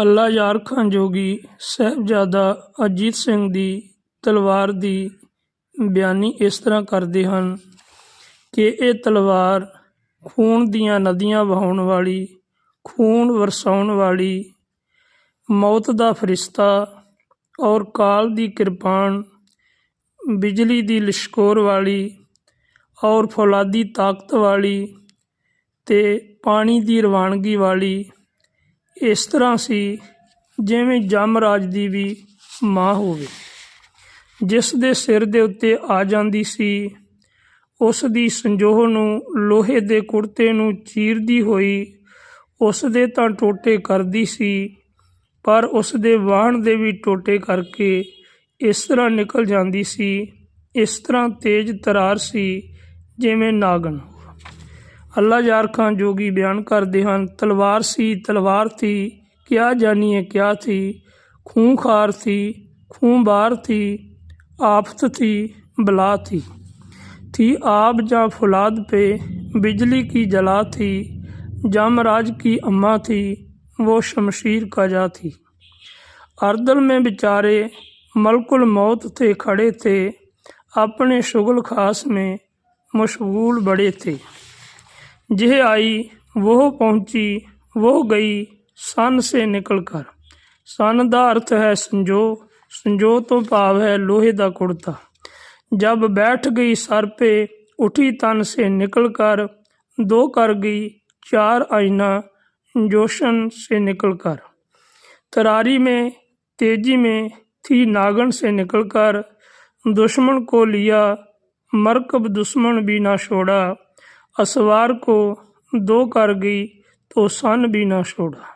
ਅੱਲਾ ਯਾਰ ਖਾਂ ਜੋਗੀ ਸਾਹਿਬਜ਼ਾਦਾ ਅਜੀਤ ਸਿੰਘ ਦੀ ਤਲਵਾਰ ਦੀ ਬਿਆਨੀ ਇਸ ਤਰ੍ਹਾਂ ਕਰਦੇ ਹਨ ਕਿ ਇਹ ਤਲਵਾਰ ਖੂਨ ਦੀਆਂ ਨਦੀਆਂ ਵਹਾਉਣ ਵਾਲੀ, ਖੂਨ ਵਰਸਾਉਣ ਵਾਲੀ, ਮੌਤ ਦਾ ਫਰਿਸ਼ਤਾ ਔਰ ਕਾਲ ਦੀ ਕਿਰਪਾਨ, ਬਿਜਲੀ ਦੀ ਲਿਸ਼ਕੋਰ ਵਾਲੀ ਔਰ ਫੌਲਾਦੀ ਤਾਕਤ ਵਾਲੀ ਤੇ ਪਾਣੀ ਦੀ ਰਵਾਨਗੀ ਵਾਲੀ ਇਸ ਤਰ੍ਹਾਂ ਸੀ ਜਿਵੇਂ ਜਮਰਾਜ ਦੀ ਵੀ ਮਾਂ ਹੋਵੇ। ਜਿਸ ਦੇ ਸਿਰ ਦੇ ਉੱਤੇ ਆ ਜਾਂਦੀ ਸੀ, ਉਸ ਦੀ ਸੰਜੋਹ ਨੂੰ ਲੋਹੇ ਦੇ ਕੁੜਤੇ ਨੂੰ ਚੀਰਦੀ ਹੋਈ ਉਸ ਦੇ ਤਾਂ ਟੋਟੇ ਕਰਦੀ ਸੀ, ਪਰ ਉਸ ਦੇ ਵਾਹਣ ਦੇ ਵੀ ਟੋਟੇ ਕਰਕੇ ਇਸ ਤਰ੍ਹਾਂ ਨਿਕਲ ਜਾਂਦੀ ਸੀ, ਇਸ ਤਰ੍ਹਾਂ ਤੇਜ਼ ਤਰਾਰ ਸੀ ਜਿਵੇਂ ਨਾਗਨ। ਅੱਲਾ ਯਾਰ ਖਾਂ ਜੋਗੀ ਬਿਆਨ ਕਰਦੇ ਹਨ ਤਲਵਾਰ ਸੀ ਤਲਵਾਰ ਥੀ ਕਿਆ ਜਾਨੀਏ ਕਿਆ ਥੀ ਖੂੰਖਾਰ ਥੀ ਖੂੰਬਾਰ ਥੀ ਆਫਤ थी बला थी थी आब जा फुलाद पे बिजली की जला थी जामराज की अम्मा थी वो शमशीर का जा थी अर्दल में बेचारे मलकुल मौत थे खड़े थे अपने शुगल खास में मशगूल बड़े थे यह आई वो पहुंची वो गई सन से निकल कर सन ਦਾ ਅਰਥ ਹੈ ਸੰਜੋ संजो तो भाव है लोहे का कुड़ता जब बैठ गई सर पे उठी तन से निकल कर दो कर गई चार आईना जोशन से निकल कर तरारी में तेजी में थी नागन से निकलकर दुश्मन को लिया मरकब दुश्मन भी ना छोड़ा असवार को दो कर गई तो सन भी ना छोड़ा